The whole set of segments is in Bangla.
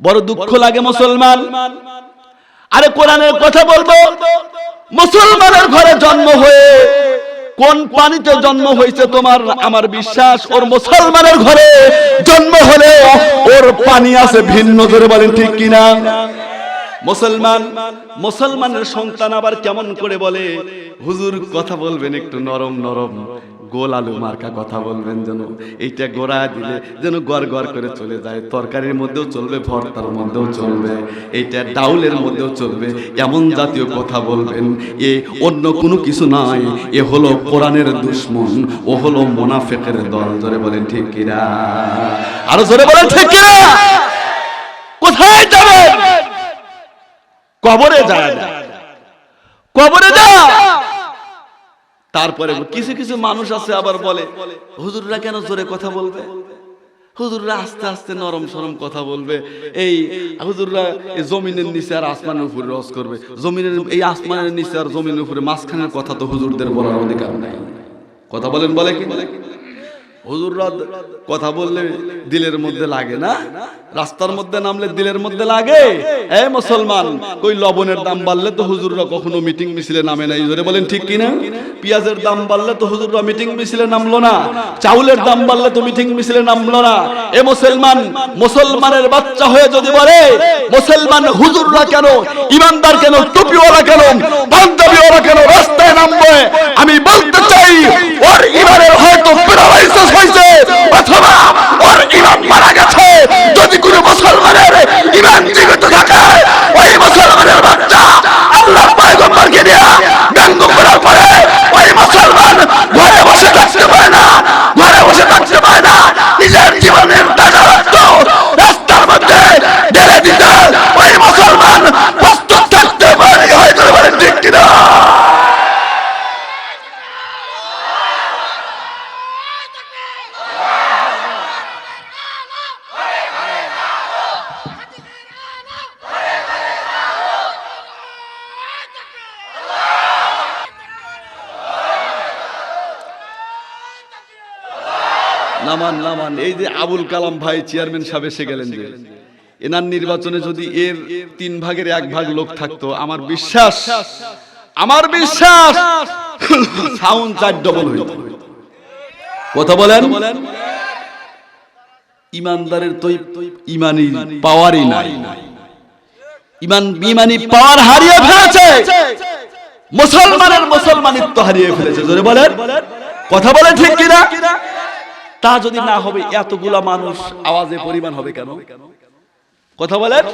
বড় দুঃখ লাগে মুসলমান। আরে কোরআনের কথা বলব? মুসলমানের ঘরে জন্ম হয়ে কোন পানিতে জন্ম হয়েছে তোমার? আমার বিশ্বাস ওর মুসলমানের ঘরে জন্ম হলে ওর পানি আছে ভিন্ন ধরে বলেন ঠিক কিনা? মুসলমান মুসলমানের সন্তান আবার কেমন করে বলে? হুজুর কথা বলবেন একটু নরম নরম। গোল আলু মার্কা কথা বলবেন যেন। এইটা গোড়া দিলে যেন গড় গড় করে চলে যায়। তরকারির মধ্যেও চলবে, ভর্তার মধ্যেও চলবে। এইটা ডাউলের মধ্যেও চলবে। এমন জাতীয় কথা বলবেন, এ অন্য কোনো কিছু নয় এ হলো কোরআনের দুশ্মন, ও হলো মোনাফেকের দল। ধরে বলেন, ঠিক কিনা আরও জোরে বলেন, ঠিক কিনা কোথায় যাবেন? কবরে যায়। কবরে যা তারপরে কিছু কিছু মানুষ আছে আবার বলে হুজুররা কেন জোরে কথা বলবে? হুজুররা আস্তে আস্তে নরম সরম কথা বলবে। এই হুজুররা এই জমিনের নিচে আর আসমানের উপরে রস করবে। জমিনের এই আসমানের নিচে আর জমিনের উপরে মাঝখানের কথা তো হুজুরদের বলার অধিকার নাই। কথা বলেন বলে কি হুজুররা কথা বললে দিলের মধ্যে লাগে না? রাস্তার মধ্যে নামলে দিলের মধ্যে লাগে? এ মুসলমান, কই লবণের দাম বাড়লে তো হুজুররা কখনো মিটিং মিছিলে নামে নাই? জোরে বলেন ঠিক কিনা? পেঁয়াজের দাম বাড়লে তো হুজুররা মিটিং মিছিলে নামলো না? চাউলের দাম বাড়লে তো মিটিং মিছিলে নামলো না? এ মুসলমান, মুসলমানের বাচ্চা হয়ে যদি বলে, মুসলমান হুজুররা কেন, ইমানদার কেন, টুপিওয়ালা কেন পাঞ্জাবিওয়ালা কেন রাস্তায় নামবে আমি বলতে চাই ওর ইমানের হয়তো প্যারালাইসিস হয়েছে অথবা ওর ইমান মারা গেছে যদি কোনো মুসলমানের ইমান জীবিত থাকে ওই মুসলমানের বাচ্চা আল্লাহ পয়গম্বরকে নিয়ে ব্যঙ্গ করার পরে ওই মুসলমান ঘরে বসে থাকতে পারে না ঘরে বসে থাকতে পারে না নিজের জীবনের টাকা রক্ত রাস্তার মধ্যে ঢেলে দিতে ওই মুসলমান প্রস্তুত থাকতে পারে হয়তো বলেন ঠিক কিনা নামান নামান এই যে আবুল কালাম ভাই চেয়ারম্যান সাহেব এসে গেলেন যে, এনার নির্বাচনে যদি এর তিন ভাগের এক ভাগ লোক থাকতো, আমার বিশ্বাস আমার বিশ্বাস, সাউন্ড চার ডবল হইত। কথা বলেন? ইমানদারের তো ইমানি পাওয়ারই নাই। ইমান, ইমানি পাওয়ার হারিয়ে ফেলেছে। মুসলমানের মুসলমানিত্ব হারিয়ে ফেলেছে। জোরে বলেন। কথা বলেন ঠিক কিনা? তা যদি না হবে, এতগুলা মানুষ আওয়াজে পরিমাণ হবে কেন? কথা বলেন?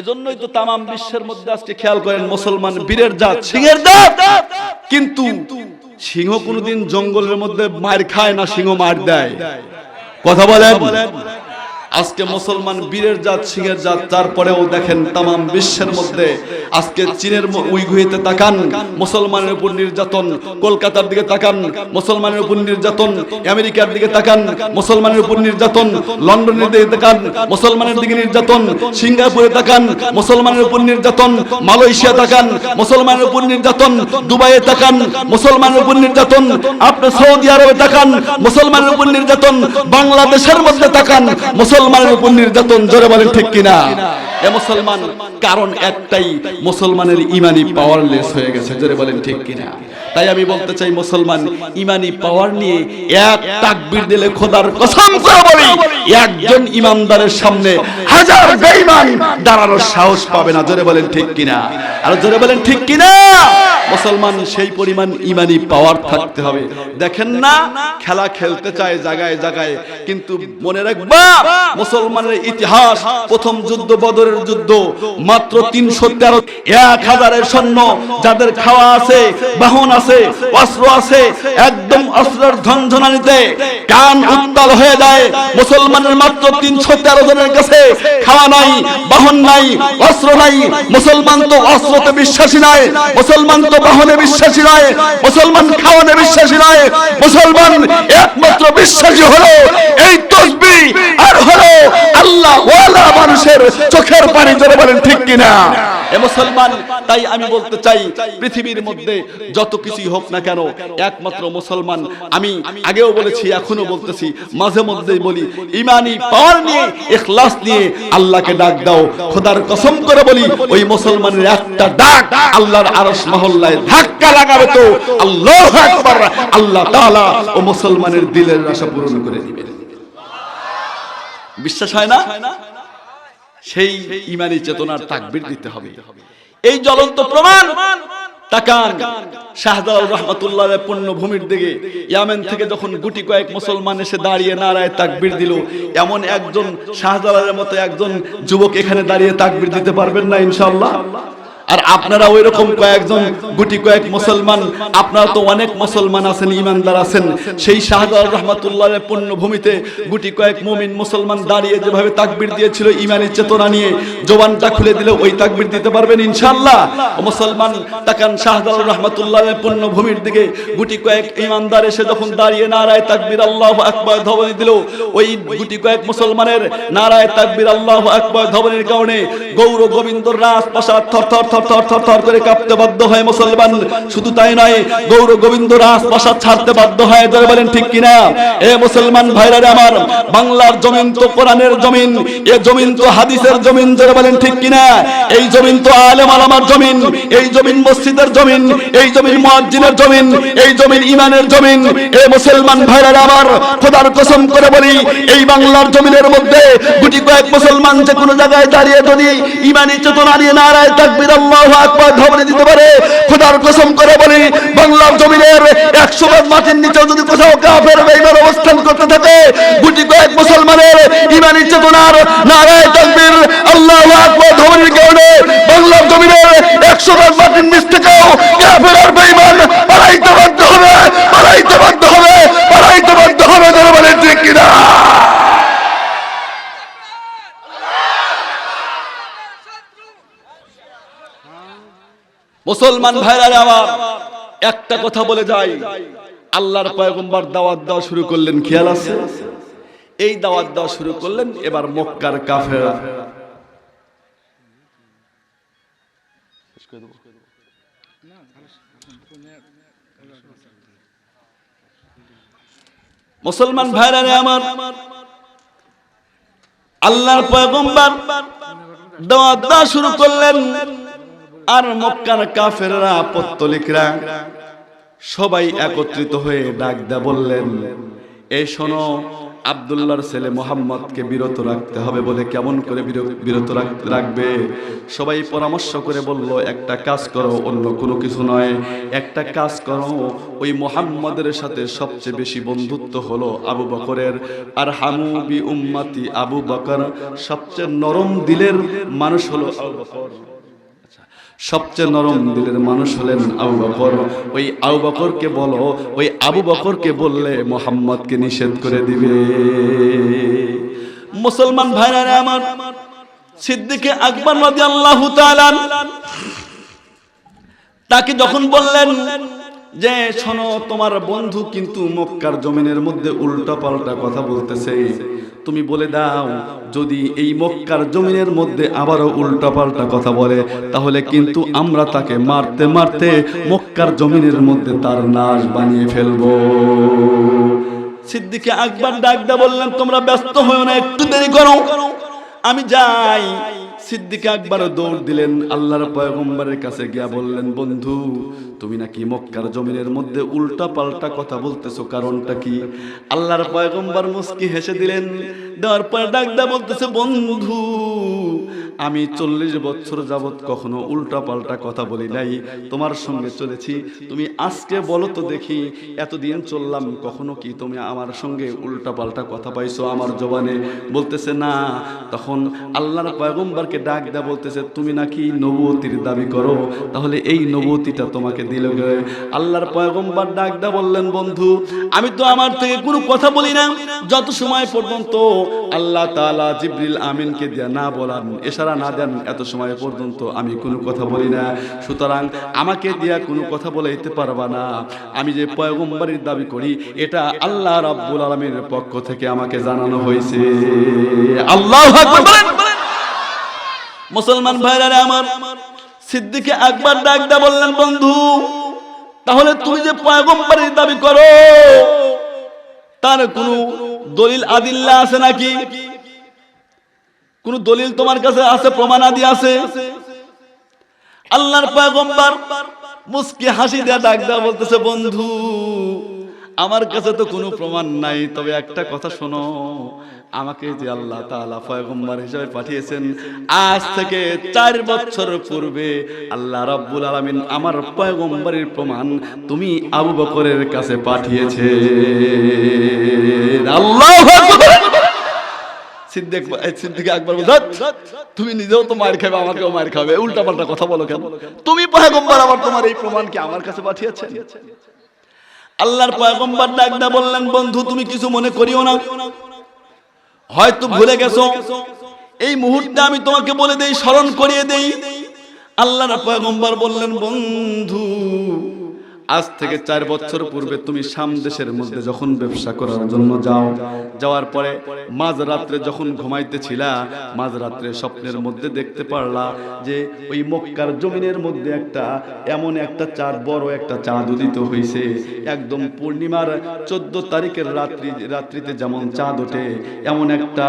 এজন্যই তো তামাম বিশ্বের মধ্যে আজকে খেয়াল করেন, মুসলমান বীরের জাত, সিংহের জাত। কিন্তু সিংহ কোনোদিন জঙ্গলের মধ্যে মার খায় না, সিংহ মার দেয়। কথা বলেন? আজকে মুসলমান বীরের জাত, সিংহের জাত, তারপরেও দেখেন তামাম বিশ্বের মধ্যে আজকে চীনের উইঘুইতে তাকান, মুসলমানের উপর নির্যাতন, কলকাতার দিকে তাকান, মুসলমানের উপর নির্যাতন, আমেরিকার দিকে তাকান, মুসলমানের উপর নির্যাতন, লন্ডনের দিকে তাকান, মুসলমানের দিকে নির্যাতন, সিঙ্গাপুরে তাকান, মুসলমানের উপর নির্যাতন, মালয়েশিয়া তাকান, মুসলমানের উপর নির্যাতন, দুবাইয়ে তাকান, মুসলমানের উপর নির্যাতন, আপনি সৌদি আরবে তাকান, মুসলমানের উপর নির্যাতন, বাংলাদেশের মধ্যে তাকান মুসলমানের উপর নির্যাতন জোরে বলেন ঠিক কিনা? এ মুসলমান, কারণ একটাই, মুসলমানের ইমানি পাওয়ারলেস হয়ে গেছে, জোরে বলেন ঠিক কিনা? তাই আমি বলতে চাই, মুসলমান ইমানি পাওয়ার নিয়ে এক তাকবীর দিলে খোদার কসম করে বলি, একজন ইমানদারের সামনে হাজার বেঈমান দাঁড়ানোর সাহস পাবে না, জোরে বলেন ঠিক কিনা? আর জোরে বলেন ঠিক কিনা? মুসলমান সেই পরিমাণ ইমানি পাওয়ার থাকতে হবে। দেখেন না, খেলা খেলতে চায় জায়গায় জায়গায়, কিন্তু মনে রাখবা, মুসলমানের ইতিহাস প্রথম যুদ্ধ, বদরের যুদ্ধ, মাত্র তিনশো তেরো, এক হাজারের সৈন্য যাদের খাওয়া আছে, বাহন আছে, অস্ত্র আছে, একদম অস্ত্রের ঝনঝনানিতে কান উত্তাল হয়ে যায়। মুসলমানের মাত্র তিনশো তেরো জনের কাছে খাওয়া নাই, বাহন নাই, অস্ত্র নাই। মুসলমান তো অস্ত্রতে বিশ্বাসী নাই, মুসলমান তো বাহনে বিশ্বাসী নয়, মুসলমান খাওয়ানে বিশ্বাসী নয়, মুসলমান একমাত্র বিশ্বাসী হলো এই তসবি, আর হলো আল্লাহ ওয়ালা মানুষের চোখের পানি ধরে বলেন ঠিক কিনা? এ মুসলমান, তাই আমি বলতে চাই, পৃথিবীর মধ্যে যত কিছুই হোক না কেন, একমাত্র মুসলমান, আমি আগেও বলেছি এখনও বলতেছি, মাঝে মধ্যেই বলি, ইমানি পাওয়ার নিয়ে, ইখলাস নিয়ে আল্লাহকে ডাক দাও, খোদার কসম করে বলি, ওই মুসলমানের একটা ডাক আল্লাহর আরশ মহল্লায় ধাক্কা লাগাবে তো। আল্লাহু আল্লাহ ও মুসলমানের দিলের আশা পূরণ করে দিবেন। বিশ্বাস হয় না? সেই ইমানি চেতনার তাকবির দিতে হবে। এই জ্বলন্ত প্রমাণ তাকান। দিকে। ইয়ামেন থেকে যখন গুটি কয়েক মুসলমান এসে দাঁড়িয়ে নারায় তাকবির দিল, এমন একজন শাহজালালের মতো একজন যুবক এখানে দাঁড়িয়ে তাকবির দিতে পারবেন না ইনশাআল্লাহ? আর আপনারা ওই রকম কয়েকজন, গুটি কয়েক মুসলমান, আপনারা তো অনেক মুসলমান আছেন, ইমানদার আছেন। সেই শাহজালাল রহমাতুল্লাহের পুণ্যভূমিতে গুটি কয়েক মুমিন মুসলমান দাঁড়িয়ে যেভাবে তাকবির দিয়েছিল, ইমানি চেতনা নিয়ে জবানটা খুলে দিলে ওই তাকবির দিতে পারবেন ইনশাআল্লাহ। ও মুসলমান, তাকান শাহজালাল রহমাতুল্লাহের পুণ্যভূমির দিকে, গুটি কয়েক ইমানদার এসে যখন দাঁড়িয়ে নারায় তাকবির আল্লাহ আকবার ধবনি দিল ওই গুটি কয়েক মুসলমানের নারায় তাকবির আল্লাহ আকবার ধবনির কারণে গৌর গোবিন্দ রাজ প্রাসাদ থর থর মুসলমান। জমিন এই জমিন তো জমিন এ মুসলমান ভাইরারে আমার এই বাংলার জমিনের মধ্যে গুটি কয়েক মুসলমান যে কোনো জায়গায় দাঁড়িয়ে যদি ইমানি চেতনা নিয়ে নারায় তাকবির আকবার ধমনে দিতে পারে। খোদার কসম করে বলি, বাংলার জমিনের 100 বার মাটির নিচেও যদি কোথাও কাফের বেঈমান অবস্থান করতে থাকে, গুটি কয়েক মুসলমানের ইমানি চেতনার নারায় তাকবীর আল্লাহু আকবার ধমনের কারণে বাংলার জমিনের 100 গজ মাটির নিচ থেকেও কাফের আর বেঈমান পালাইতে বাধ্য হবে পালাইতে বাধ্য হবে পালাইতে বাধ্য হবে ধরে বলেন ঠিক কিনা মুসলমান ভাইরারে আমার একটা কথা বলে যাই। আল্লাহর পয়গম্বর দাওয়াত দেওয়া শুরু করলেন, খেয়াল আছে? এই দাওয়াত দেওয়া শুরু করলেন, এবার মক্কার কাফেরা মুসলমান ভাইরারে আমার, আল্লাহর পয়গম্বর দাওয়াত দেওয়া শুরু করলেন। আর মক্কার কাফেররা পত্তলিকরা সবাই একত্রিত হয়ে ডাক দেয়া বললেন, এই শোনো, আবদুল্লাহর ছেলে মোহাম্মদকে বিরত রাখতে হবে বলে কেমন করে বির- বিরত রাখ- রাখবে? সবাই পরামর্শ করে বলল, একটা কাজ করো, অন্য কোনো কিছু নয়। একটা কাজ করো, ওই মোহাম্মদের সাথে সবচেয়ে বেশি বন্ধুত্ব হলো আবু বকরের আর হামুবি উম্মাতি আবু বকর। সবচেয়ে নরম দিলের মানুষ হলো আবু বকর। সবচেয়ে নরম দিলের মানুষ হলেন আবু বকর। ওই আবু বকরকে বলো, ওই আবু বকরকে বললে মোহাম্মদকে নিষেধ করে দিবে। মুসলমান ভাইরা আমার, সিদ্দিকে আকবর রাদিয়াল্লাহু তাআলা তাকে যখন বললেন যে, শোনো, তোমার বন্ধু কিন্তু মক্কার জমিনের মধ্যে উল্টা পাল্টা কথা বলতেছে। তুমি বলে দাও, যদি এই মক্কার জমিনের মধ্যে আবারও উল্টাপাল্টা কথা বলে, তাহলে কিন্তু আমরা তাকে মারতে মারতে মক্কার জমিনের মধ্যে তার নাশ বানিয়ে ফেলব। সিদ্দিকে আকবর ডাকদা বললেন, তোমরা ব্যস্ত হয়েও না, একটু দেরি করো। আমি যাই। সিদ্দিক একবার দৌড় দিলেন, আল্লাহর পয়গম্বরের কাছে গিয়া বললেন, বন্ধু, তুমি নাকি মক্কার জমিনের মধ্যে উল্টা পাল্টা কথা বলতেছো, কারণটা কি? আল্লাহর পয়গম্বর মুস্কি হেসে দিলেন, দেওয়ার পর ডাকদা বলতেছে, বন্ধু আমি চল্লিশ বছর যাবত কখনো উল্টা পাল্টা কথা বলি নাই। তোমার সঙ্গে চলেছি। তুমি আজকে বলো তো দেখি, এতদিন চললাম, কখনো কি তুমি আমার সঙ্গে উল্টা পাল্টা কথা পাইছো আমার জবানে? বলতেছে, না। তখন আল্লাহর পয়গম্বরকে ডাক দেয়া বলতেছে, তুমি নাকি নবতির দাবি করো? তাহলে এই নবতিটা তোমাকে দিল আল্লাহর পয়গম্বর ডাক দেয়া বললেন, বন্ধু, আমি তো আমার থেকে কোনো কথা বলি না। যত সময় পর্যন্ত আল্লাহ তাআলা জিবরিল আমিনকে দিয়া না বলান এশারা না দেন এত সময় পর্যন্ত আমি কোনো কথা বলি না। সুতরাং আমাকে দিয়া কোনো কথা বলাইতে পারবা না। আমি যে পয়গম্বরের দাবি করি, এটা আল্লাহ রাব্বুল আলামিনের পক্ষ থেকে আমাকে জানানো হয়েছে। আল্লাহু মুসলমান ভাইরা আমার সিদ্দিকে একবার ডাক দা বললেন, বন্ধু, তাহলে তুমি যে পয়গম্বরের দাবি করো, তার কোনো দলিল আদিল্লা আছে নাকি? কোন দলিল তোমার কাছে আছে প্রমাণ আদি আছে? আল্লাহর পয়গম্বর মুস্কি হাসি দেয়া ডাক দেয়া বলতেছে, বন্ধু, আমার কাছে তো কোনো প্রমাণ নাই, তবে একটা কথা শোনো। আমাকে যে আল্লাহ তাআলা পয়গম্বর হিসেবে পাঠিয়েছেন, আজ থেকে চার বছর পূর্বে আল্লাহ রাব্বুল আলামিন আমার পয়গম্বরের প্রমাণ তুমি আবু বকরের কাছে পাঠিয়েছে আল্লাহু আকবার। সিদ্দিক সিদ্দিক আকবর বলছে, তুমি নিজেও তো মার খাবে আমাকেও মার খাবে। উল্টা পাল্টা কথা বলো কেন? তুমি পয়গম্বর আবার তোমার এই প্রমাণকে আমার কাছে পাঠিয়েছেন? আল্লাহর পয়গম্বর ডাকদা বললেন বন্ধু তুমি কিছু মনে করিও না। হয়তো ভুলে গেছো। এই মুহূর্তে আমি তোমাকে বলে দেই স্মরণ করিয়ে দেই। আল্লাহর পয়গম্বর বললেন বন্ধু আজ থেকে চার বছর পূর্বে তুমি শাম দেশের মধ্যে যখন ব্যবসা করার জন্য যাও, যাওয়ার পরে মাঝ রাত্রে যখন ঘুমাইতেছিলা মাঝ রাত্রে স্বপ্নের মধ্যে দেখতে পারলা যে ওই মক্কার জমিনের মধ্যে একটা, এমন একটা চাঁদ, বড় একটা চাঁদ উদিত হয়েছে একদম পূর্ণিমার চোদ্দ তারিখের রাত্রি, রাত্রিতে যেমন চাঁদ ওঠে, এমন একটা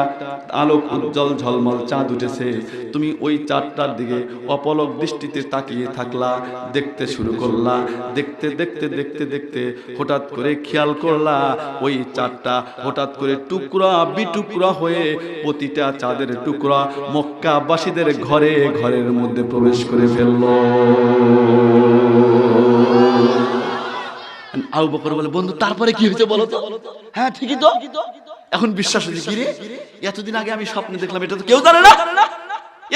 আলোক উজ্জ্বল ঝলমল চাঁদ উঠেছে। তুমি ওই চাঁদটার দিকে অপলক দৃষ্টিতে তাকিয়ে থাকলা, দেখতে শুরু করলা, দেখতে দেখতে দেখতে দেখতে হঠাৎ করে খেয়াল করলা, ওই চাঁদটা হঠাৎ করে টুকরা বিটুকরা হয়ে প্রতিটা চাঁদের টুকরা মক্কাবাসীদের ঘরে, ঘরের মধ্যে প্রবেশ করে ফেলল। আবু বকর বলে, বন্ধু, তারপরে কি হয়েছে বলো তো? হ্যাঁ ঠিকই তো। এখন বিশ্বাস হয়েছে কি রে? এতদিন আগে আমি স্বপ্নে দেখলাম, এটা তো কেউ জানে না।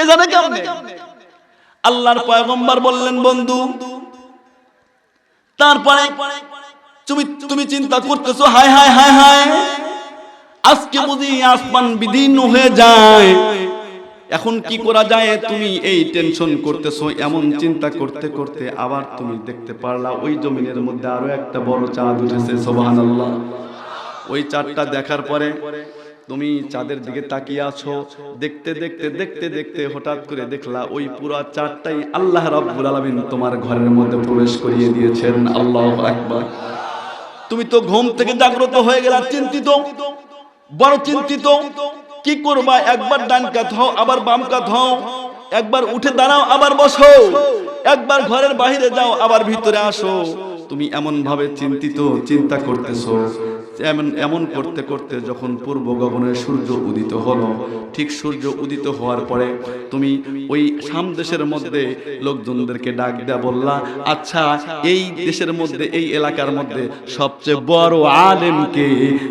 এ জানে কেমনে আল্লাহর পয়গম্বর বললেন, বন্ধু তারপরে তুমি তুমি চিন্তা করতেছো, হায় হায় হায় হায়, আজকে বুঝি আসমান বিদীর্ণ হয়ে যায়। এখন কি করা যায়? তুমি এই টেনশন করতেছো, এমন চিন্তা করতে করতে আবার তুমি দেখতে পারলা, ওই জমিনের মধ্যে আরও একটা বড় চাঁদ উঠেছে, সোবাহানাল্লাহ। ওই চাঁদটা দেখার পরে তুমি চাঁদের দিকে তাকিয়ে আছো। দেখতে দেখতে দেখতে দেখতে হঠাৎ করে দেখলা ওই পুরো চাঁদটাই আল্লাহ রাব্বুল আলামিন তোমার ঘরের মধ্যে প্রবেশ করিয়ে দিয়েছেন। আল্লাহু আকবার। তুমি তো ঘুম থেকে জাগ্রত হয়ে গেলা, চিন্তিত, বড় চিন্তিত। কি করবা? একবার ডান কাত হও, আবার বাম কাত হও। একবার উঠে দাঁড়াও, আবার বসো। একবার ঘরের বাইরে যাও, আবার ভিতরে আসো। তুমি এমন ভাবে চিন্তিত, চিন্তা করতেছো। এমন এমন করতে করতে যখন পূর্ব গগনে সূর্য উদিত হলো, ঠিক সূর্য উদিত হওয়ার পরে তুমি ওই সাম দেশের মধ্যে লোকজনদেরকে ডাক দেয়া বললা আচ্ছা এই দেশের মধ্যে, এই এলাকার মধ্যে সবচেয়ে বড় আলেমকে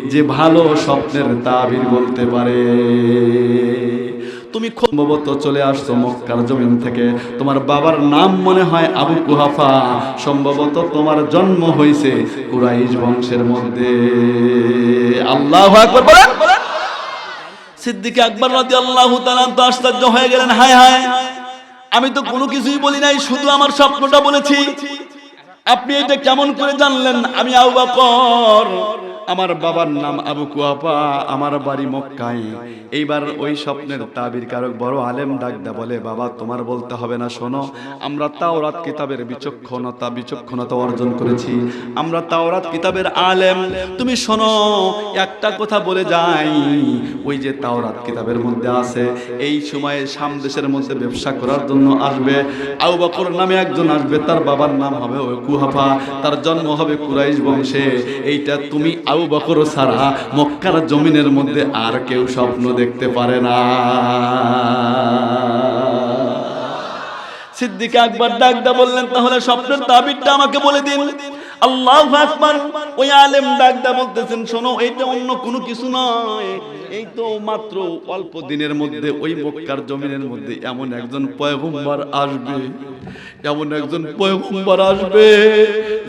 যে ভালো স্বপ্নের তাবির বলতে পারে? তুমি সম্ভবত চলে আসছো মক্কার জমিন থেকে। তোমার বাবার নাম মনে হয় আবু কুহাফা। সম্ভবত তোমার জন্ম হয়েছে কুরাইশ বংশের মধ্যে। আল্লাহ বলেন। সিদ্দিক আকবর রাদিয়াল্লাহু তাআলা তো আশ্চর্য হয়ে গেলেন, হায় হায়। আমি তো কোনো কিছুই বলি নাই, শুধু আমার স্বপ্নটা বলেছি। আপনি এটা কেমন করে জানলেন? আমি আবু বকর। আমার বাবার নাম আবু কুয়াপা আমার বাড়ি মক্কায়। এইবার ওই স্বপ্নের তাবির কারক বড় আলেম ডাকদা বলে, বাবা, তোমার বলতে হবে না, শোনো। আমরা তাওরাত কিতাবের বিচক্ষণতা বিচক্ষণতা অর্জন করেছি। আমরা তাওরাত কিতাবের আলেম। তুমি শোনো, একটা কথা বলে যাই। ওই যে তাওরাত কিতাবের মধ্যে আছে, এই সময়ে সাম দেশের মধ্যে ব্যবসা করার জন্য আসবে। আবু বকর নামে একজন আসবে, তার বাবার নাম হবে ওই কুহাফা তার জন্ম হবে কুরাইশ বংশে। এইটা তুমি আবু বকর ছাড়া মক্কার জমিনের মধ্যে আর কেউ স্বপ্ন দেখতে পারে না। সিদ্দিক আকবর ডাকদা বললেন, তাহলে স্বপ্নের দাবিটা আমাকে বলে দিন। আল্লাহ আকবার। ওই আলেম ডাকদা বলতেছেন, শোনো, এইটা অন্য কোনো কিছু নয়। এই তো মাত্র অল্প দিনের মধ্যে, ওই মক্কার জমিনের মধ্যে এমন একজন পয়গম্বর আসবে, এমন একজন পয়গম্বর আসবে,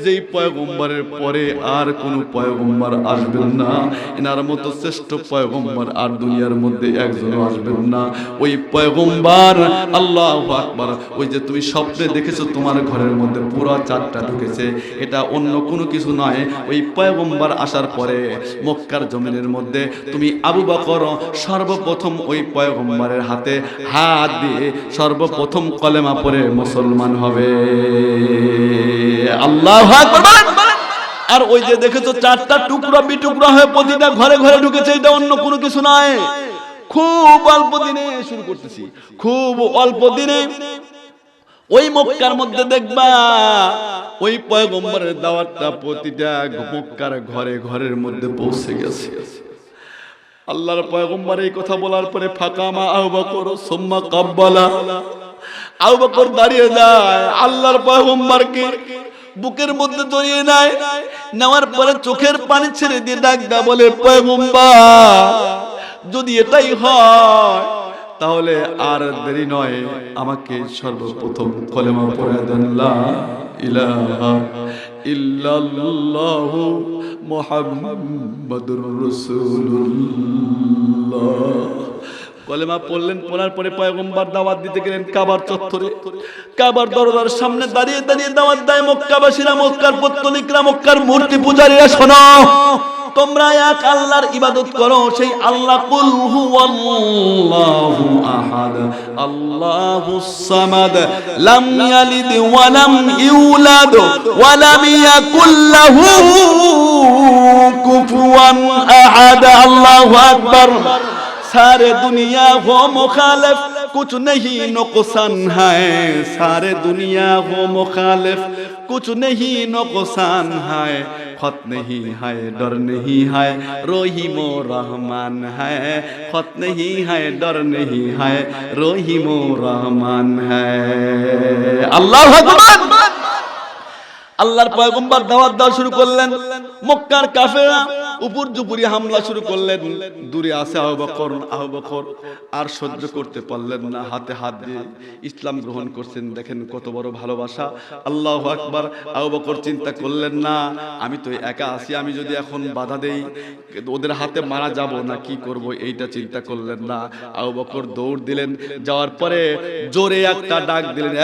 যেই পয়গম্বরের পরে আর কোনো পয়গম্বর আসবেন না। এনার মতো শ্রেষ্ঠ পয়গম্বর আর দুনিয়ার মধ্যে একজনও আসবেন না। ওই পয়গম্বর, আল্লাহ আকবার, ওই যে তুমি স্বপ্নে দেখেছ, তোমার ঘরের মধ্যে পুরো চারটা ঢুকেছে। এটা অন্য কোনো কিছু নয়। ওই পয়গম্বর আসার পরে মক্কার জমিনের মধ্যে তুমি আবু বকর সর্বপ্রথম ওই পয়গম্বরের হাতে হাত দিয়ে সর্বপ্রথম কলেমা পড়ে মুসলমান হবে। আল্লাহ আর ওই যে দেখেছ চারটা টুকরা বিটুকরা হয়ে প্রতিটা ঘরে ঘরে ঢুকেছে, এটা অন্য কোনো কিছু নয়। খুব অল্প দিনে শুরু করতেছি। খুব অল্প দিনে ওই মক্কার মধ্যে দেখবা, ওই পয়গম্বরের দাওয়াতটা প্রতিটা মক্কার ঘরে ঘরের মধ্যে পৌঁছে গেছে। আল্লাহর পয়গম্বর এই কথা বলার পরে ফাকামা আবু বকর, সুম্মা কাব্বালা। আবু বকর দাঁড়িয়ে যায়, আল্লাহর পয়গম্বরকে বুকের মধ্যে জড়িয়ে নেয়। নেওয়ার পরে চোখের পানি ছেড়ে দিয়ে ডাক দা বলে, পয়গম্বর, যদি এটাই হয় তাহলে আর দেরি নয়, আমাকে সর্বপ্রথম কলেমা পড়ে দেন কলেমা পড়লেন, পড়ার পরে পয়গম্বর দাওয়াত দিতে গেলেন কাবার চত্বরে। কাবার দরজার সামনে দাঁড়িয়ে দাঁড়িয়ে দাওয়াত দেয় মক্কাবাসীরা, মক্কার পত্তলিকরা, মক্কার মূর্তি পূজারীরা, শোনো। তোমরা এক আল্লাহর ইবাদত করো, সেই আল্লাহ কুল আহাদ। আল্লাহুস সামাদ। লাম ইয়ালিদ ওয়া লাম ইউলাদ ওয়া লাম ইয়াকুল লাহু কুফুয়ান আহাদ। আল্লাহু আকবার। সারে দুনিয়া হো মুখালিফ। कुछ नहीं नुकसान है सारे दुनिया हो मुखालिफ कुछ नहीं नुकसान है खत नहीं है डर नहीं है रोहिमो रहमान है खत नहीं है डर नहीं है रोहिमो रहमान है अल्लाह भगवान আল্লাহর পয়গম্বর দাওয়াত দেওয়া শুরু করলেন মক্কার কাফেরা উপর জুপুরি হামলা শুরু করলেন। দূরে আছে আহু বকর আহু বকর আর সহ্য করতে পারলেন না। হাতে হাত দিয়ে ইসলাম গ্রহণ করছেন। দেখেন কত বড় ভালোবাসা। আল্লাহ আকবার। আহু বকর চিন্তা করলেন, না, আমি তো একা আছি। আমি যদি এখন বাধা দেই, ওদের হাতে মারা যাব না, কি করব? এইটা চিন্তা করলেন না। আহু বকর দৌড় দিলেন। যাওয়ার পরে জোরে একটা ডাক দিলেন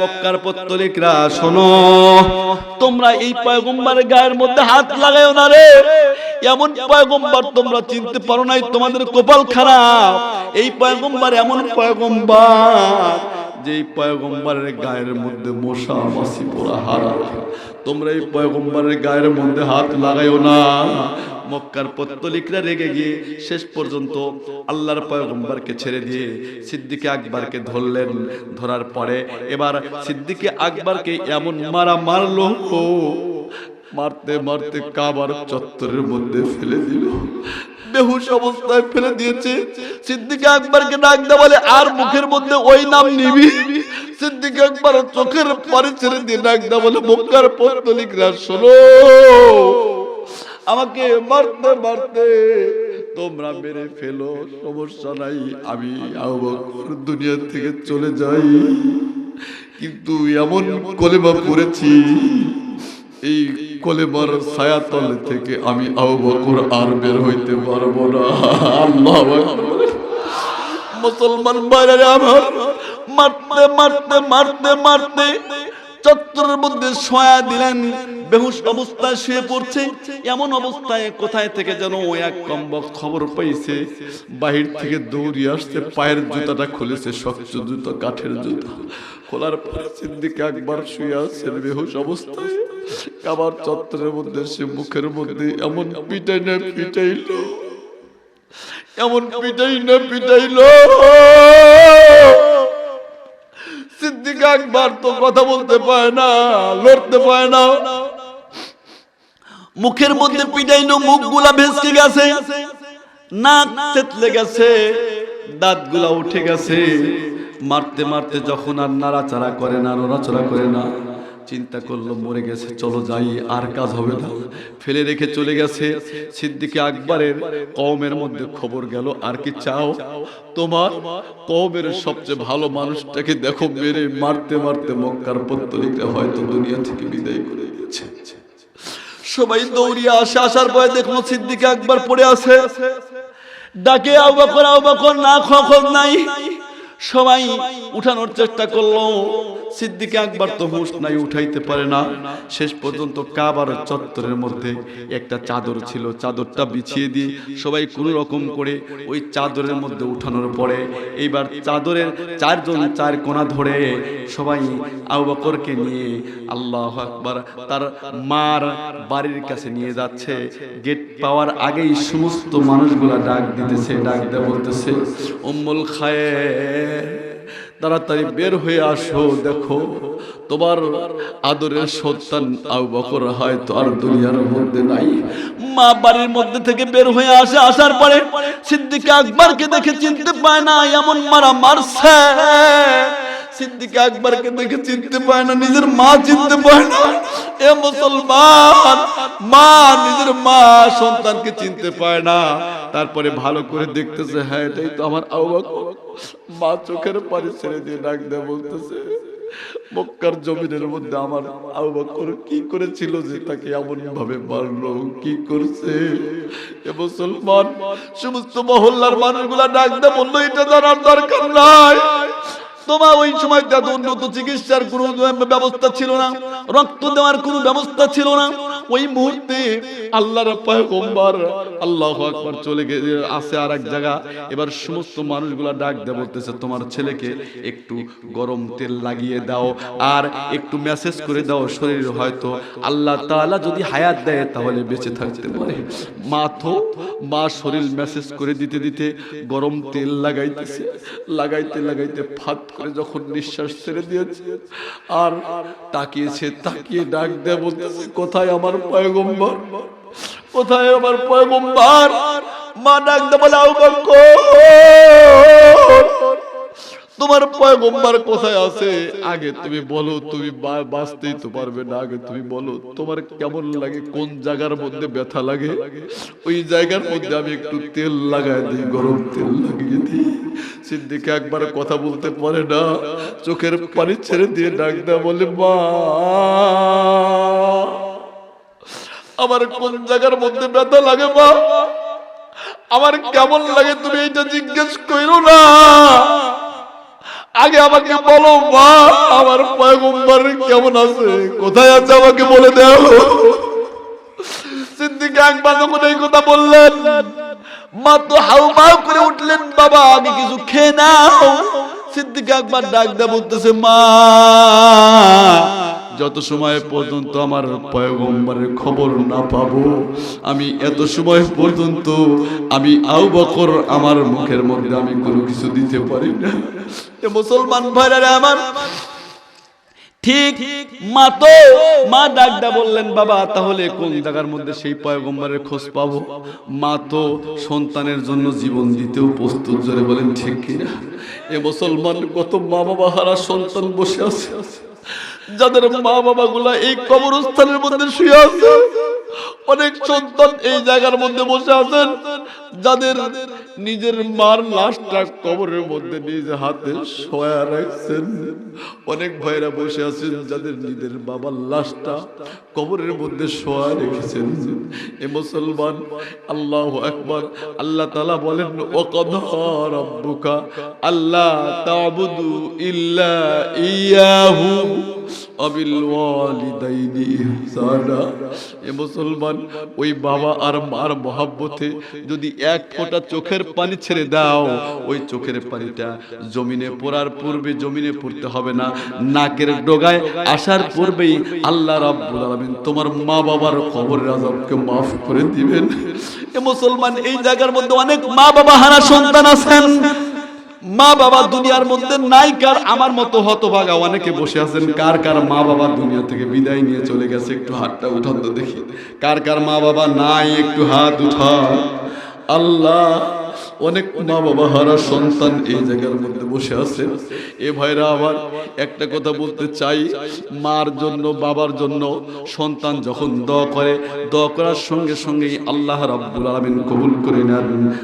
মক্কার পত্তলিকরা, শোনো, তোমরা এই পয়গম্বরের গায়ের মধ্যে হাত লাগাইও না রে। এমন পয়গম্বর তোমরা চিনতে পারো নাই, তোমাদের কপাল খারাপ। এই পয়গম্বর এমন পয়গম্বর যে পয়গম্বরের গায়ের মধ্যে মশা মাসি পোড়া হারা তোমরা এই পয়গম্বরের গায়ের মধ্যে হাত লাগাইও না। মক্কার পত্তলিকরা রেগে গিয়ে শেষ পর্যন্ত আল্লাহর পয়গম্বরকে ছেড়ে দিয়ে সিদ্দিকে আকবরকে ধরলেন। ধরার পরে এবার সিদ্দিকে আকবরকে এমন মারা মারলো মারতে মারতে কাবার চত্বরের মধ্যে ফেলে দিল। বেহুশ অবস্থায় ফেলে দিয়েছে। সিদ্দিকে আকবরকে ডাক দে বলে, আর মুখের মধ্যে ওই নাম নিবি? সিদ্দিকে আকবর চোখের পানি ছেড়ে দিয়ে ডাক দে বলে, মক্কার পত্তলিকরা, শোনো, আমাকে মারতে মারতে তোমরা মেরে ফেলো, সমস্যা নাই, আমি দুনিয়া থেকে চলে যাই। কিন্তু এমন কলেমা পড়েছি, এই কলেমার ছায়াতল থেকে আমি আবু বকর আর বের হইতে পারব না। আল্লাহ মুসলমান বাইরে আমার। মারতে মারতে মারতে মারতে। চত্বরের মধ্যে সয়া দিলেন। বেহুশ অবস্থায় শুয়ে পড়ছে। এমন অবস্থায় কোথায় থেকে যেন ও এক কম্বক খবর পাইছে। বাহির থেকে দৌড়িয়ে আসছে, পায়ের জুতাটা খুলেছে শক্ত জুতো, কাঠের জুতো। খোলার পরে সিদ্দিক একবার শুয়ে আছেন বেহুশ অবস্থায়। আবার চত্বরের মধ্যে সে মুখের মধ্যে এমন পিটাই না পিটাইলো। এমন পিটাই না পিটাইলো। সিদ্দিক একবার তো কথা বলতে পায় না, লড়তে পায় না। মুখের মধ্যে পিটাইলো, মুখগুলা ভেসকে গেছে। নাক তেতলে গেছে দাঁতগুলা উঠে গেছে। মারতে মারতে যখন আর নাড়াচাড়া করে না, নড়াচড়া করে না, চিন্তা করল, মরে গেছে, চলো যাই, আর কাজ হবে না। ফেলে রেখে চলে গেছে। সিদ্দিকে আকবরের কওমের মধ্যে খবর গেল, আর কি চাও? তোমার কওমের সবচেয়ে ভালো মানুষটাকে দেখো, মেরে মারতে মারতে মক্কার পত্তলিকরা হয়তো দুনিয়া থেকে বিদায় করে গেছে সবাই দৌড়িয়ে আসে, আসার পরে দেখল সিদ্দিকে একবার পড়ে আছে। ডাকে আবাকর আবাকর না খবর নাই। সবাই উঠানোর চেষ্টা করল। সিদ্দিকে একবার তো হুঁশ নাই উঠাইতে পারে না। শেষ পর্যন্ত কাবার চত্বরের মধ্যে একটা চাদর ছিল, চাদরটা বিছিয়ে দিয়ে সবাই কোনো রকম করে ওই চাদরের মধ্যে উঠানোর পরে এইবার চাদরের চারজন চার কোণা ধরে সবাই আবু নিয়ে আল্লাহ আকবার তার মার বাড়ির কাছে নিয়ে যাচ্ছে। গেট পাওয়ার আগেই সমস্ত মানুষগুলা ডাক দিতেছে, ডাক দেয়া বলতেছে, উম্মুল খায়ের তাড়াতাড়ি বের হয়ে আসো, দেখো, তোমার আদরের সন্তান আবু বকর হয়তো আর দুনিয়ার মধ্যে নাই। মা বাড়ির মধ্যে থেকে বের হয়ে আসে, আসার পরে সিদ্দিক আকবরকে দেখে চিনতে পায় না, এমন মারা মারছে। সিদ্দিক আকবরকে দেখে চিনতে পায় না, নিজের মা চিনতে পায় না। এ মুসলমান, মা নিজের মা সন্তানকে চিনতে পায় না। তারপরে ভালো করে দেখতেছে হ্যাঁ এটাই তো আমার আবাক মা চোখের পানি ছেড়ে দিয়ে ডাক দেয়, বলতেছে, মক্কার জমিনের মধ্যে আমার আবাকর কি করেছিল যে তাকে এমন ভাবে মারলো? কি করছে? এ মুসলমান, সমস্ত মহল্লার মানুষগুলা ডাক দেয়, বলল, এটা জানার দরকার নাই। তোমার ওই সময় এত উন্নত চিকিৎসার কোনো ব্যবস্থা ছিল না, রক্ত দেওয়ার কোনো ব্যবস্থা ছিল না। ওই মুহূর্তে আল্লাহর পয়গম্বর, আল্লাহ আকবার চলে গিয়ে আসে আর এক জায়গা। এবার সমস্ত মানুষগুলা ডাক দেয় বলতেছে, তোমার ছেলেকে একটু গরম তেল লাগিয়ে দাও আর একটু মেসেজ করে দাও, শরীর হয়তো আল্লাহ তাআলা যদি হায়াত দেয় তাহলে বেঁচে থাকতে পারে। মা তো, মা শরীর মেসেজ করে দিতে দিতে গরম তেল লাগাইতেছে, লাগাইতে লাগাইতে ফাত করে যখন নিঃশ্বাস ছেড়ে দিয়েছে, আর তাকিয়েছে, তাকিয়ে ডাক কোথায় আমার পয়গম্বর? কোথায় আমার পয়গম্বর? মা ডাক তোমার পয়গম্বর কোথায় আছে? আগে তুমি বলো, তুমি বাঁচতেই তো পারবে না, আগে তুমি বলো, তোমার কেমন লাগে? কোন জায়গার মধ্যে ব্যথা লাগে? ওই জায়গার মধ্যে আমি একটু তেল লাগাই দিই, গরম তেল লাগিয়ে দিই। সিদ্দিকে একবার কথা বলতে পারে না, চোখের পানি ছেড়ে দিয়ে ডাক দেয়, বলে, মা, আমার কোন জায়গার মধ্যে ব্যথা লাগে, মা? আমার কেমন লাগে তুমি এটা জিজ্ঞেস করো না। আগে আমাকে বলো, মা, আমার পয়গম্বর কেমন আছে? কোথায় আছে আমাকে বলে দাও। সিদ্দিক একবার যখন এই কথা বললেন মা তো হাউ মাউ করে উঠলেন, বাবা, আমি কিছু খেয়ে নাও। সিদ্দিক একবার ডাক দা বলতেছে, মা, যত সময় পর্যন্ত আমার পয়গম্বরের খবর না পাবো, আমি এত সময় পর্যন্ত আমি আউ বকর আমার মুখের মধ্যে আমি কোনো কিছু দিতে পারি না। মুসলমান ভাইরা আমার ঠিক মা তো, মা ডাকদা বললেন, বাবা, তাহলে কোন জায়গার মধ্যে সেই পয়গম্বরের খোঁজ পাবো? মা তো সন্তানের জন্য জীবন দিতেও প্রস্তুত, জোরে বলেন, ঠিক কিনা এ মুসলমান কত মা বাবা হারা সন্তান বসে আছে, যাদের মা বাবা গুলা এই কবরস্থানের মধ্যে শুয়ে আছে। অনেক সন্তান এই জায়গার মধ্যে বসে আছেন যাদের নিজের মার লাশটা কবরের মধ্যে নিজ হাতে শোয়া রাখছেন, অনেক ভাইরা বসে আছেন যাদের নিজের বাবার লাশটা কবরের মধ্যে শোয়া রেখেছেন। এ মুসলমান, আল্লাহ একবার আল্লাহ তালা বলেন ও রব্বুকা আল্লাহ তাবুদু ইল্লা ইয়াহু এ মুসলমান, ওই বাবা আর মার মহাব্বতে যদি এক ফোঁটা চোখের পানি ছেড়ে দাও। ওই চোখের পানিটা জমিনে পড়ার পূর্বে জমিনে পড়তে হবে না। নাকের ডোগায় আসার পূর্বেই আল্লাহ রাব্বুল আলামিন তোমার মা বাবার কবরের আযাবকে মাফ করে দিবেন। এ মুসলমান, এই জায়গার মধ্যে অনেক মা বাবা হারা সন্তান আছেন। মা বাবা দুনিয়ার মধ্যে নাই, কার আমার মতো হতভাগা অনেকে বসে আছেন। কার কার মা বাবা দুনিয়া থেকে বিদায় নিয়ে চলে গেছে? একটু হাতটা উঠান তো দেখি। কার কার মা বাবা নাই, একটু হাত উঠা আল্লাহ, অনেক মা বাবা হারা সন্তান এই জায়গার মধ্যে বসে আছে। এ ভাইরা আবার একটা কথা বলতে চাই, মার জন্য, বাবার জন্য সন্তান যখন দ করে দ করার সঙ্গে সঙ্গেই আল্লাহ রাব্বুল আলমিন কবুল করে নেন।